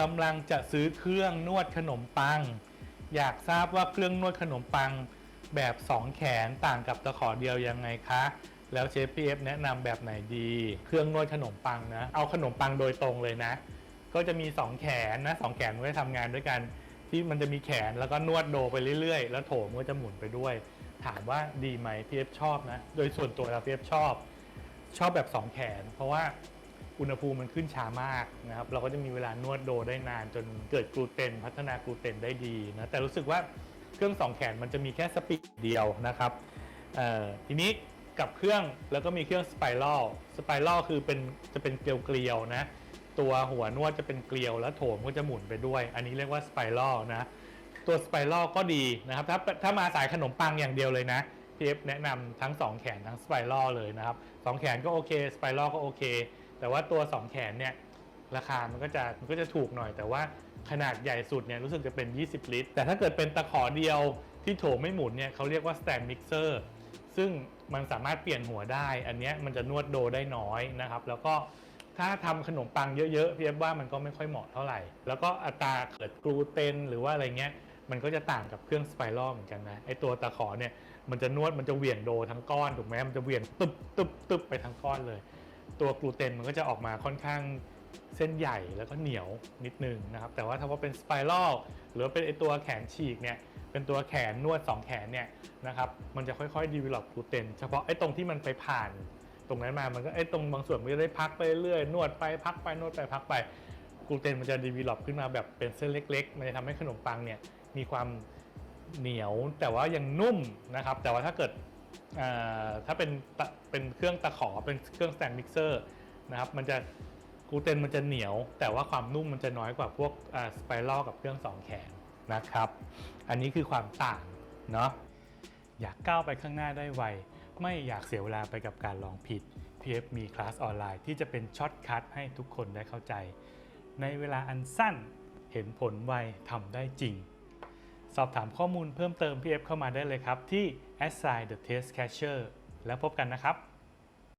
กำลังจะซื้อเครื่องนวดขนมปัง อยากทราบว่าเครื่องนวดขนมปังแบบ 2 แขนต่างกับตะขอเดียวยังไงคะ แล้วเชฟพีเอฟแนะนำแบบไหนดี เครื่องนวดขนมปังนะ เอาขนมปังโดยตรงเลยนะ ก็จะมี 2 แขนนะสองแขนมันก็ทำงานด้วยกัน ที่มันจะมีแขนแล้วก็นวดโดไปเรื่อยๆ แล้วโถมก็จะหมุนไปด้วย ถามว่าดีไหมพีเอฟชอบนะ โดยส่วนตัวเราพีเอฟชอบ ชอบแบบ 2 แขน เพราะว่า อุณหภูมิมันขึ้นช้ามากนะครับเราก็จะมีเวลานวดโดได้นานจนเกิดกลูเตน พัฒนากลูเตนได้ดีนะแต่รู้สึกว่าเครื่อง2แขนมันจะมีแค่สปีดเดียวนะครับอ่อทีนี้กับเครื่องแล้วก็มีเครื่องสไปรัลสไปรัลคือเป็นจะเป็นเกลียวๆนะตัวหัวนวดจะเป็นเกลียวแล้วโถมก็จะหมุนไปด้วย อันนี้เรียกว่าสไปรัลนะตัวสไปรัลก็ดีนะครับถ้าถ้ามาสายขนมปังอย่างเดียวเลยนะพีเอฟแนะนำทั้ง 2 แขนทั้งสไปรัลเลยนะครับสองแขนก็โอเคสไปรัลก็โอเค แต่ว่าตัว 2 แขนเนี่ยราคามันก็จะมันก็จะถูกหน่อย แต่ว่าขนาดใหญ่สุดเนี่ยรู้สึกจะเป็น 20 ลิตร แต่ถ้าเกิดเป็นตะขอเดียวที่โถไม่หมุนเนี่ยเขาเรียกว่า stand mixer ซึ่งมันสามารถเปลี่ยนหัวได้ อันนี้มันจะนวดโดได้น้อยนะครับ แล้วก็ถ้าทำขนมปังเยอะๆพี่เอฟว่ามันก็ไม่ค่อยเหมาะเท่าไหร่ แล้วก็อัตราเกิดกลูเตนหรือว่าอะไรเงี้ยมันก็จะต่างกับเครื่องสไปรัลเหมือนกันนะไอตัวตะขอเนี่ยมันจะนวดมันจะเหวี่ยงโดทั้งก้อนถูกไหมมันจะเหวี่ยงตึบตึบตึบไปทั้งก้อนเลย ตัวกลูเตนมันก็จะออกมาค่อนข้างเส้นใหญ่แล้วก็เหนียวนิดนึงนะครับ แต่ว่าถ้าว่าเป็นสไปรัลหรือว่าเป็นไอตัวแขนฉีกเนี่ยเป็นตัวแขนนวด 2 แขนเนี่ยนะครับมันจะค่อยๆ develop กลูเตนเฉพาะไอ้ตรงที่มันไปผ่าน ตรงนั้นมามันก็ไอ้ตรงบางส่วนมันจะได้พักไปเรื่อยนวดไปพักไปนวดไปพักไปกลูเตนมันจะ develop ขึ้นมาแบบเป็นเส้นเล็ก ๆ มันจะทำให้ขนมปังเนี่ยมีความเหนียวแต่ว่ายังนุ่มนะครับ แต่ว่าถ้าเกิด ถ้าเป็นเป็นเครื่องตะขอเป็นเครื่อง stand mixer นะครับมันจะกูเตนมันจะเหนียว แต่ว่าความนุ่มมันจะน้อยกว่าพวกสไปรัลกับเครื่อง2แขนนะครับ อันนี้คือความต่างเนาะอยากก้าวไปข้างหน้าได้ไว ไม่อยากเสียเวลาไปกับการลองผิด PF มีคลาสออนไลน์ที่จะเป็นช็อตคัทให้ทุกคนได้เข้าใจ ในเวลาอันสั้นเห็นผลไวทำได้จริง สอบถามข้อมูลเพิ่มเติมพี่เข้ามาได้เลยครับ ที่ assign the test catcher แล้วพบกันนะครับ